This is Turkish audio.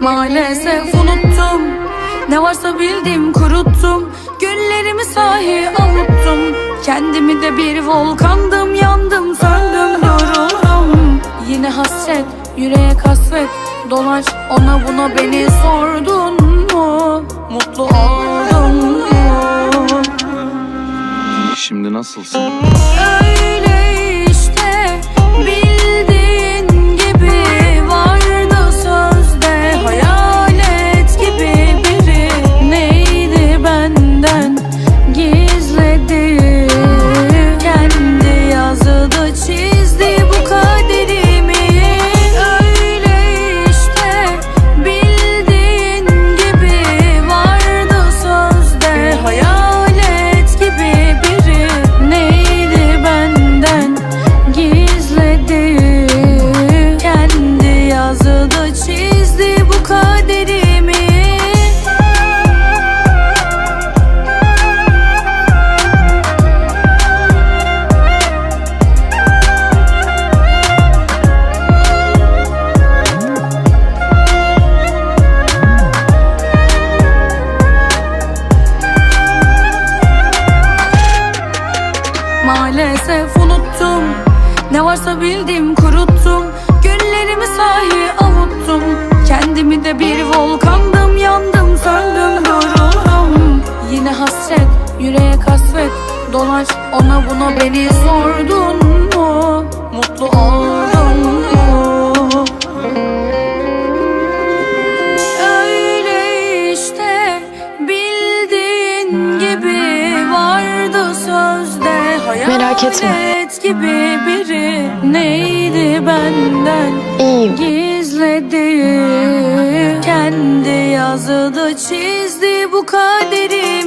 Maalesef unuttum. Ne varsa bildim kuruttum. Günlerimi sahi avuttum. Kendimi de bir volkandım Yandım söndüm duruldum. Yine hasret yüreğe kasvet. Dolaş ona buna beni sordun mu? Mutlu oldun mu? Şimdi nasılsın? Öyle Maalesef unuttum. Ne varsa bildim kuruttum. Günlerimi sahi avuttum. Kendimi de bir volkandım Yandım söndüm duruldum Yine hasret yüreğe kasvet. Dolaş ona buna beni sordun Merak etme. gibi biri neydi benden İyiyim. gizledi kendi yazdı çizdi bu kaderi